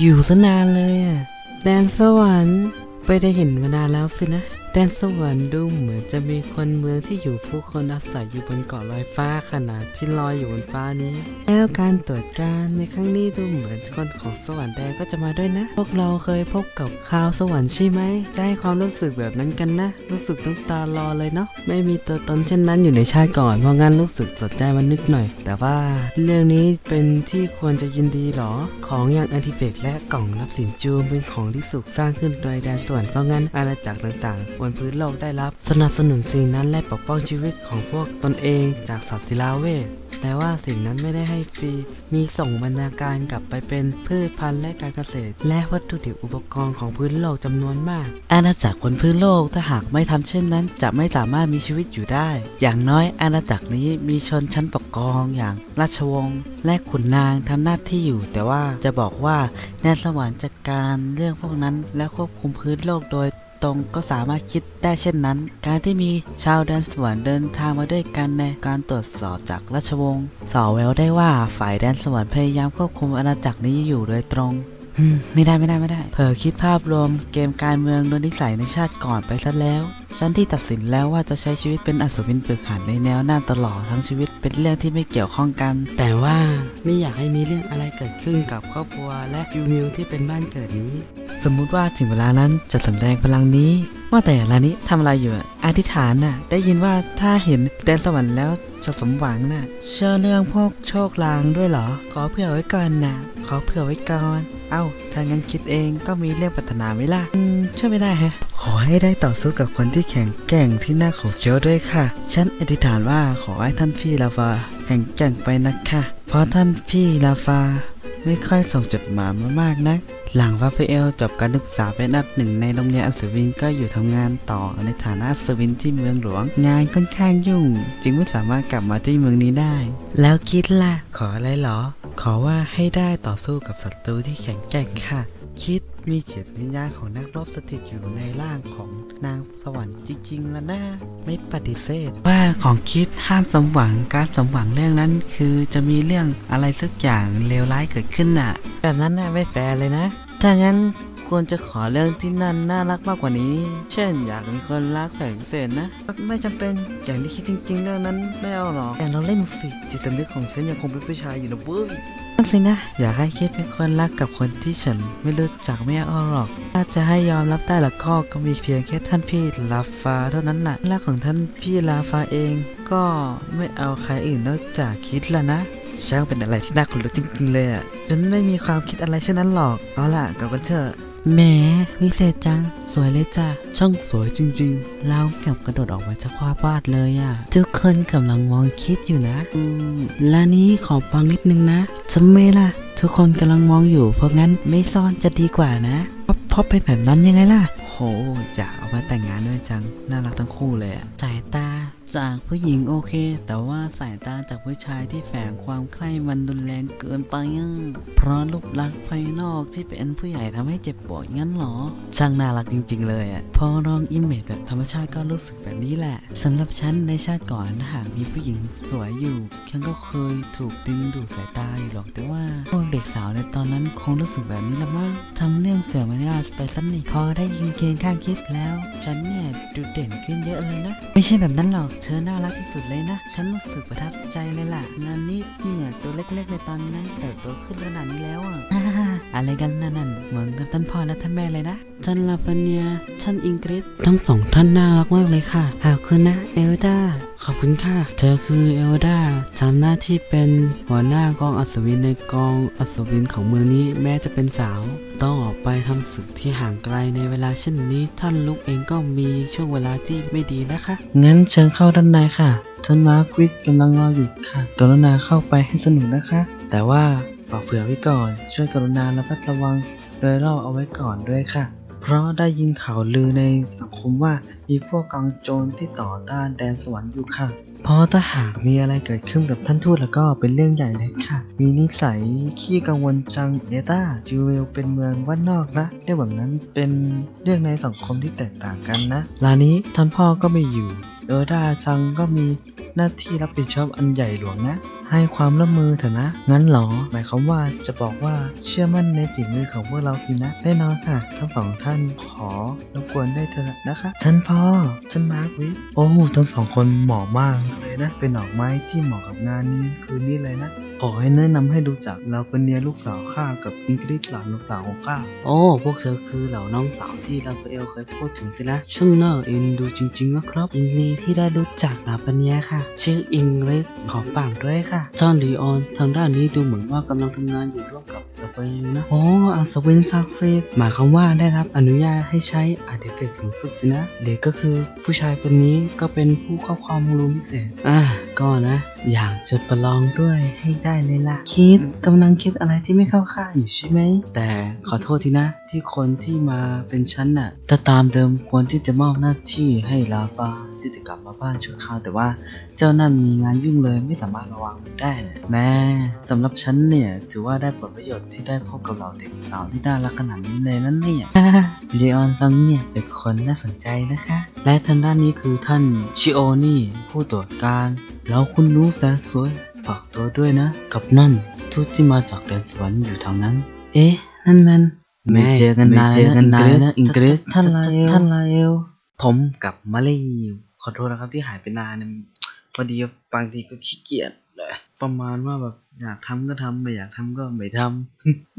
อยู่ซะนานเลยอะแดนสวรรค์ ไปได้เห็นมานานแล้วสินะ แดนสวรรค์ดูเหมือนจะมีคนเมืองที่อยู่ผู้คนอาศัยอยู่บนเกาะลอยฟ้าขนาดที่ลอยอยู่บนฟ้านี้ แล้วการตรวจการในครั้งนี้ดูเหมือนคนของสวรรค์แดงก็จะมาด้วยนะ พวกเราเคยพบกับข่าวสวรรค์ใช่ไหมจะให้ความรู้สึกแบบนั้นกันนะ รู้สึกต้องตารอเลยเนาะไม่มีตัวตนเช่นนั้นอยู่ในชาติก่อนเพราะงั้นรู้สึกสนใจมันนิดหน่อย แต่ว่าเรื่องนี้เป็นที่ควรจะยินดีหรอ ของอย่างอันติเฟกและกล่องรับสินจูมเป็นของที่สุกสร้างขึ้นโดยแดนสวรรค์เพราะงั้นอาณาจักรต่างๆนพื้นโลกได้รับ สนับสนุนสิ่งนั้นและปกป้องชีวิตของพวกตนเองจากสัตว์ศิลาเวทแต่ว่าสิ่งนั้นไม่ได้ให้ฟรี มีส่งบรรณาการกลับไปเป็นพืชพันธุ์และการเกษตร และวัตถุดิบอุปกรณ์ของพื้นโลกจำนวนมาก อาณาจักรบนพื้นโลกถ้าหากไม่ทำเช่นนั้น จะไม่สามารถมีชีวิตอยู่ได้ อย่างน้อยอาณาจักรนี้มีชนชั้นปกครองอย่าง ราชวงศ์และขุนนางทำหน้าที่อยู่ แต่ว่าจะบอกว่าแนสวรรค์จัดการเรื่องพวกนั้นและควบคุมพื้นโลกโดย ตรงก็สามารถคิดได้เช่นนั้น การที่มีชาวแดนสวรรค์เดินทางมาด้วยกันในการตรวจสอบจากราชวงศ์สอแววได้ว่าฝ่ายแดนสวรรค์พยายามควบคุมอาณาจักรนี้อยู่โดยตรงไม่ได้ไม่ได้ไม่ได้ เผลอคิดภาพรวมเกมการเมืองโดยนิสัยในชาติก่อนไปซะแล้ว ฉันที่ตัดสินแล้วว่าจะใช้ชีวิตเป็นอัศวินฝึกหัดในแนวหน้าตลอดทั้งชีวิตเป็นเรื่องที่ไม่เกี่ยวข้องกัน แต่ว่าไม่อยากให้มีเรื่องอะไรเกิดขึ้นกับครอบครัวและยูมิวที่เป็นบ้านเกิดนี้ สมมุติว่าถึงเวลานั้นจะสำแดงพลังนี้ ว่าแต่ลานี้ทำอะไรอยู่อะอธิษฐานน่ะ ได้ยินว่าถ้าเห็นแดนสวรรค์แล้วจะสมหวังน่ะ เชื่อเรื่องพวกโชคลางด้วยเหรอ ขอเผื่อไว้ก่อนน่ะ ขอเผื่อไว้ก่อน เอ้า ถ้างั้นคิดเองก็มีเรื่องปรารถนาไหมล่ะ อืม ช่วยไม่ได้แฮะ ขอให้ได้ต่อสู้กับคนที่แข็งแกร่งที่หน่าขบเคี้ยวด้วยค่ะ ฉันอธิษฐานว่าขอให้ท่านพี่ลาฟาแข็งแกร่งไปนะคะ เพราะท่านพี่ลาฟาไม่ค่อยส่งจดหมายมามากนัก หลังว่าพเอลจบการศึกษาเป็นอันดับหนึ่งในโรงเรียนอัศวินก็อยู่ทำงานต่อในฐานะอัศวินที่เมืองหลวง งานค่อนข้างยุ่ง จึงไม่สามารถกลับมาที่เมืองนี้ได้ แล้วคิดล่ะ ขออะไรเหรอ ขอว่าให้ได้ต่อสู้กับศัตรูที่แข็งแกร่งค่ะ คิดมีจิตวิญญาณของนักรบสถิตอยู่ในร่างของนางสวรรค์จริงๆแล้วนะไม่ปฏิเสธ ว่าของคิดห้ามสมหวังการสมหวังเรื่องนั้น คือจะมีเรื่องอะไรสักอย่างเลวร้ายเกิดขึ้นน่ะ แบบนั้นน่ะไม่แฟร์เลยนะ ถ้างั้นควรจะขอเรื่องที่นั่นน่ารักมากกว่านี้ เช่น อยากมีคนรักแสงเศษนะ ไม่จำเป็นอย่างที่คิดจริง ๆ เรื่องนั้นไม่เอาหรอกแต่เราเล่นสิจิตสำนึกของฉันยังคงเป็นผู้ชายอยู่นะเว้ยนั่นสินะ อยากให้คิดเป็นคนรักกับคนที่ฉันไม่รู้จักไม่เอาหรอก ถ้าจะให้ยอมรับได้ละก็ก็มีเพียงแค่ท่านพี่ลาฟาเท่านั้นน่ะรักของท่านพี่ลาฟาเอง ก็ไม่เอาใครอื่นนอกจากคิดละนะ ช่างเป็นอะไรที่น่าขนลุกจริงๆเลยอะ ฉันไม่มีความคิดอะไรเช่นนั้นหรอก เอาล่ะกลับกันเถอะแหมวิเศษจัง สวยเลยจ้ะ ช่างสวยจริงๆ เราเกับกระโดดออกมาจากภาพวาดเลยอะ ทุกคนกำลังมองคิดอยู่นะ อืมและนี้ขอฟังนิดนึงนะทำไมล่ะ ทุกคนกำลังมองอยู่ เพราะงั้นไม่ซ่อนจะดีกว่านะเพราะเพราะเป็นแบบนั้นยังไงล่ะ โหอยากเอามาแต่งงานด้วยจัง น่ารักทั้งคู่เลยอะสายตาจากผู้หญิงโอเค แต่ว่าสายตาจากผู้ชายที่แฝงความใคร่มันรุนแรงเกินไปอะเพราะรูปลักษณ์ภายนอกที่เป็นผู้ใหญ่ทำให้เจ็บปวดงั้นเหรอ ช่างน่ารักจริง ๆ เลยอะ พอลองอิมเมจแบบธรรมชาติก็รู้สึกแบบนี้แหละสำหรับฉันในชาติก่อนหากมีผู้หญิงสวยอยู่ฉันก็เคยถูกดึงดูดสายตาอยู่หรอกแต่ว่าพวกเด็กสาวในตอนนั้นคงรู้สึกแบบนี้ละมั้งทำเรื่องเสือมารยาทไปสักนิดพอได้ยินเคียงข้างคิดแล้ว ฉันเนี่ยดูเด่นขึ้นเยอะเลยนะ ไม่ใช่แบบนั้นหรอก เธอน่ารักที่สุดเลยนะ ฉันรู้สึกประทับใจเลยล่ะแล้วนี่เนี่ยตัวเล็กๆในตอนนั้นเติบโตขึ้นขนาดนี้แล้วอะอะไรกันนั่นนั่นเหมือน ท่านพ่อและท่านแม่เลยนะท่านลาฟาเนียท่านอิงกฤษทั้งสองท่านน่ารักมากเลยค่ะหากคุณนะเอลดาขอบคุณค่ะ เธอคือเอลดาทำหน้าที่เป็นหัวหน้ากองอัศวินในกองอัศวินของเมืองนี้แม้จะเป็นสาว ต้องออกไปทำศึกที่ห่างไกลในเวลาเช่นนี้ ท่านลุกเองก็มีช่วงเวลาที่ไม่ดีนะคะงั้นเชิญเข้าด้านในค่ะท่านมาร์ควิทกำลังรออยู่ค่ะ กรุณาเข้าไปให้สนุกนะคะ แต่ว่าบอกเผื่อไว้ก่อน ช่วยกรุณาระมัดระวัง ดยรอบเอาไว้ก่อนด้วยค่ะ เพราะได้ยินข่าวลือในสังคมว่ามีพวกกองโจรที่ต่อต้านแดนสวรรค์อยู่ค่ะ เพราะถ้าหากมีอะไรเกิดขึ้นกับท่านทูตแล้วก็เป็นเรื่องใหญ่เลยค่ะ มีนิสัยขี้กังวลจังเอต้าจูเวลเป็นเมืองว่านนอกนะเรื่องแบบนั้นเป็นเรื่องในสังคมที่แตกต่างกันนะลานี้ท่านพ่อก็ไม่อยู่ เออดาซังก็มีหน้าที่รับผิดชอบอันใหญ่หลวงนะ ให้ความร่วมมือเถอะนะ งั้นเหรอ หมายความว่าจะบอกว่าเชื่อมั่นในฝีมือของพวกเราสินะ แน่นอนค่ะ ทั้งสองท่านขอรบกวนได้เถอะนะคะฉันพ่อฉันมาร์ควิโอ้ทั้งสองคนเหมาะมากเลยนะ เป็นดอกไม้ที่เหมาะกับงานนี้คืนนี้เลยนะ ขอให้แนะนำให้รู้จักเราเป็นเนียลูกสาวข้ากับอิงกฤษหลานลูกสาวของข้าโอ้พวกเธอคือเหล่าน้องสาวที่ลาฟาเอลเคยพูดถึงสินะช่างน่าเอ็นดูจริงๆนะครับยินดีที่ได้รู้จักลาปเนียค่ะ ชื่ออิงกฤษขอฝากด้วยค่ะจอห์นลีออนทางด้านนี้ดูเหมือนว่ากำลังทำงานอยู่ร่วมกับลาฟาเอลนะโอ้อัศวินศักดิ์สิทธิ์หมายความว่าได้รับอนุญาตให้ใช้อาร์ติเฟกต์สูงสุดสินะเด็กก็คือผู้ชายคนนี้ก็เป็นผู้ครอบครองรูมพิเศษอะก็นะ อยากจะประลองด้วยให้ได้เลยล่ะ คิดกำลังคิดอะไรที่ไม่เข้าข้างอยู่ใช่ไหม แต่ขอโทษทีนะ ที่คนที่มาเป็นฉันน่ะถ้าตามเดิมควรที่จะมอบหน้าที่ให้ลาฟาที่จะกลับมาบ้านชั่วคราวแต่ว่าเจ้านั่นมีงานยุ่งเลยไม่สามารถมาวางมือได้เลยแม่สำหรับฉันเนี่ยถือว่าได้ผลประโยชน์ที่ได้พบกับเราเด็กสาวที่น่ารักขนาดนี้เลยนั่นเนี่ยเลออนซังเนี่ยเป็นคนน่าสนใจนะคะ และทางด้านนี้คือท่านชิโอนี่ผู้ตรวจการ แล้วคุณรู้แสนสวยฝากตัวด้วยนะ กับนั่นทูตที่มาจากแดนสวรรค์อยู่ทางนั้น เอ๊ะ นั่นมันไม่เจอกันนานไม่เจอกันนานแล้วอิงกฤษท่านลาเอลท่านลาเอลผมกับมาเลวขอโทษนะครับที่หายไปนานเนี่ยพอดีบางทีก็ขี้เกียจเลยประมาณว่าแบบอยากทำก็ทำไม่อยากทำก็ไม่ท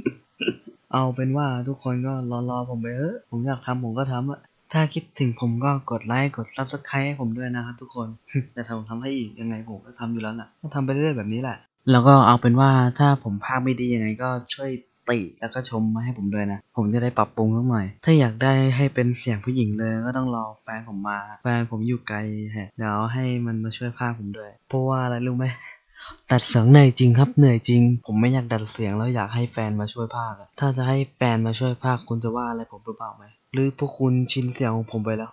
ำเอาเป็นว่าทุกคนก็รอรอผมไปเถอะผมอยากทำผมก็ทำอะ ถ้าคิดถึงผมก็กดไลค์กดซับสไครต์ให้ผมด้วยนะครับทุกคน แต่ถ้าผมทำให้อีกยังไงผมก็ทำอยู่แล้วแหละก็ทำไปเรื่อยแบบนี้แหละ แล้วก็เอาเป็นว่าถ้าผมพากไม่ดียังไงก็ช่วยติแล้วก็ชมมาให้ผมด้วยนะ ผมจะได้ปรับปรุงสักหน่อย ถ้าอยากได้ให้เป็นเสียงผู้หญิงเลยก็ต้องรอแฟนผมมา แฟนผมอยู่ไกลฮะเดี๋ยวให้มันมาช่วยพากผมด้วย เพราะว่าอะไรรู้ไหมดัดเสียงเหนื่อยจริงครับเหนื่อยจริง ผมไม่อยากดัดเสียงแล้วอยากให้แฟนมาช่วยพากถ้าจะให้แฟนมาช่วยพากคุณจะว่าอะไรผมหรือเปล่าไหม หรือพวกคุณชินเสียงของผมไปแล้ว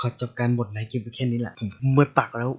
ขอจบการบทในคลิปไปแค่นี้แหละ ผมเมื่อยปากแล้ว